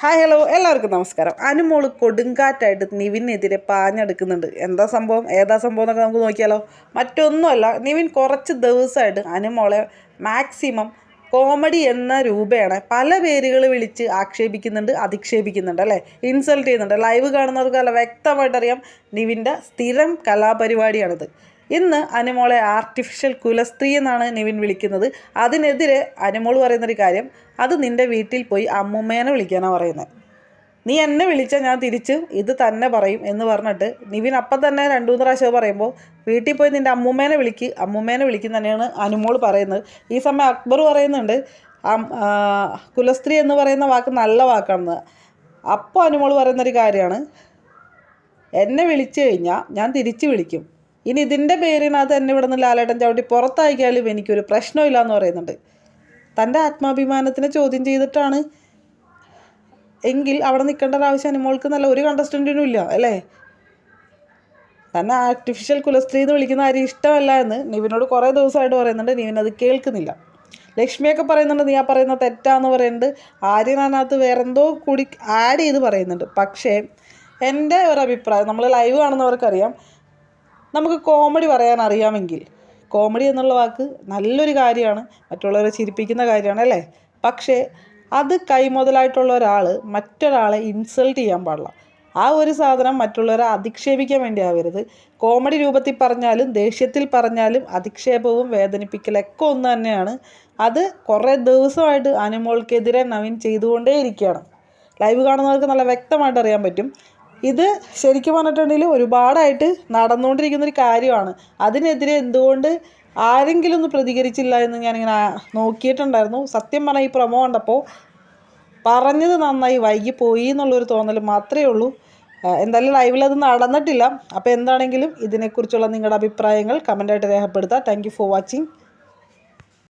Hi hello എല്ലാവർക്കും നമസ്കാരം. അനുമോൾ കൊടുങ്കാറ്റായിട്ട് നിവിനെതിരെ പാഞ്ഞെടുക്കുന്നുണ്ട്. എന്താ സംഭവം? ഏതാ സംഭവം എന്നൊക്കെ നമുക്ക് നോക്കിയാലോ? മറ്റൊന്നുമല്ല നിവിൻ കുറച്ച് ദിവസമായിട്ട് അനുമോളെ മാക്സിമം കോമഡി എന്ന രൂപയാണ് പല പേരുകൾ വിളിച്ച് ആക്ഷേപിക്കുന്നുണ്ട് അധിക്ഷേപിക്കുന്നുണ്ട് അല്ലേ? ഇൻസൾട്ട് ചെയ്യുന്നുണ്ട്. ലൈവ് കാണുന്നവർക്ക് അല്ല വ്യക്തമായിട്ടറിയാം നിവിന്റെ സ്ഥിരം കലാപരിപാടിയാണിത്. ഇന്ന് അനുമോളെ ആർട്ടിഫിഷ്യൽ കുലസ്ത്രീ എന്നാണ് നിവിൻ വിളിക്കുന്നത്. അതിനെതിരെ അനുമോൾ പറയുന്നൊരു കാര്യം അത് നിന്റെ വീട്ടിൽ പോയി അമ്മുമ്മേനെ വിളിക്കാനാണ് പറയുന്നത് നീ എന്നെ വിളിച്ചാൽ ഞാൻ തിരിച്ച് ഇത് തന്നെ പറയും എന്ന് പറഞ്ഞിട്ട് നിവിൻ അപ്പം തന്നെ രണ്ടു മൂന്ന് പ്രാവശ്യം പറയുമ്പോൾ വീട്ടിൽ പോയി നിന്റെ അമ്മുമ്മേനെ വിളിക്ക് അമ്മുമ്മേനെ വിളിക്കും തന്നെയാണ് അനുമോൾ പറയുന്നത്. ഈ സമയം അക്ബർ പറയുന്നുണ്ട് കുലസ്ത്രീ എന്ന് പറയുന്ന വാക്ക് നല്ല വാക്കാണെന്ന്. അപ്പോൾ അനുമോൾ പറയുന്നൊരു കാര്യമാണ് എന്നെ വിളിച്ചു കഴിഞ്ഞാൽ ഞാൻ തിരിച്ച് വിളിക്കും. ഇനി ഇതിന്റെ പേരിനകത്ത് എന്നെ ഇവിടെ നിന്ന് ലാലേട്ടൻ ചവിട്ടി പുറത്താക്കിയാലും എനിക്കൊരു പ്രശ്നമില്ല എന്ന് പറയുന്നുണ്ട്. തന്റെ ആത്മാഭിമാനത്തിനെ ചോദ്യം ചെയ്തിട്ടാണ് എങ്കിൽ അവിടെ നിൽക്കേണ്ട ആവശ്യം അനുമോൾക്ക് നല്ല ഒരു കണ്ടസ്റ്റന്റിനും ഇല്ല അല്ലേ? തന്നെ ആർട്ടിഫിഷ്യൽ കുലസ്ത്രീ എന്ന് വിളിക്കുന്ന ആരും ഇഷ്ടമല്ല എന്ന് നിവിനോട് കുറേ ദിവസമായിട്ട് പറയുന്നുണ്ട്. നിവിൻ അത് കേൾക്കുന്നില്ല. ലക്ഷ്മിയൊക്കെ പറയുന്നുണ്ട് നീ ആ പറയുന്ന തെറ്റാന്ന് പറയുന്നുണ്ട്. ആര്യൻ അതിനകത്ത് വേറെ എന്തോ കൂടി ആഡ് ചെയ്ത് പറയുന്നുണ്ട്. പക്ഷേ എന്റെ ഒരു അഭിപ്രായം നമ്മൾ ലൈവ് കാണുന്നവർക്കറിയാം നമുക്ക് കോമഡി പറയാൻ അറിയാമെങ്കിൽ. കോമഡി എന്നുള്ള വാക്ക് നല്ലൊരു കാര്യമാണ് മറ്റുള്ളവരെ ചിരിപ്പിക്കുന്ന കാര്യമാണ് അല്ലേ? പക്ഷേ അത് കൈമുതലായിട്ടുള്ള ഒരാൾ മറ്റൊരാളെ ഇൻസൾട്ട് ചെയ്യാൻ പാടില്ല. ആ ഒരു സാധനം മറ്റുള്ളവരെ അധിക്ഷേപിക്കാൻ വേണ്ടി ആവരുത്. കോമഡി രൂപത്തിൽ പറഞ്ഞാലും ദേഷ്യത്തിൽ പറഞ്ഞാലും അധിക്ഷേപവും വേദനിപ്പിക്കലൊക്കെ ഒന്ന് തന്നെയാണ്. അത് കുറേ ദിവസമായിട്ട് അനുമോൾക്കെതിരെ നവീൻ ചെയ്തുകൊണ്ടേയിരിക്കുകയാണ്. ലൈവ് കാണുന്നവർക്ക് നല്ല വ്യക്തമായിട്ട് അറിയാൻ പറ്റും. ഇത് ശരിക്കും പറഞ്ഞിട്ടുണ്ടെങ്കിൽ ഒരുപാടായിട്ട് നടന്നുകൊണ്ടിരിക്കുന്ന ഒരു കാര്യമാണ്. അതിനെതിരെ എന്തുകൊണ്ട് ആരെങ്കിലും ഒന്ന് പ്രതികരിച്ചില്ല എന്ന് ഞാനിങ്ങനെ നോക്കിയിട്ടുണ്ടായിരുന്നു. സത്യം പറഞ്ഞാൽ ഈ പ്രൊമോ കണ്ടപ്പോൾ പറഞ്ഞത് നന്നായി വൈകിപ്പോയി പോയി എന്നുള്ളൊരു തോന്നൽ മാത്രമേ ഉള്ളൂ. എന്തായാലും ലൈവിൽ അത് നടന്നിട്ടില്ല. അപ്പോൾ എന്താണെങ്കിലും ഇതിനെക്കുറിച്ചുള്ള നിങ്ങളുടെ അഭിപ്രായങ്ങൾ കമന്റായിട്ട് രേഖപ്പെടുത്തുക. Thank for watching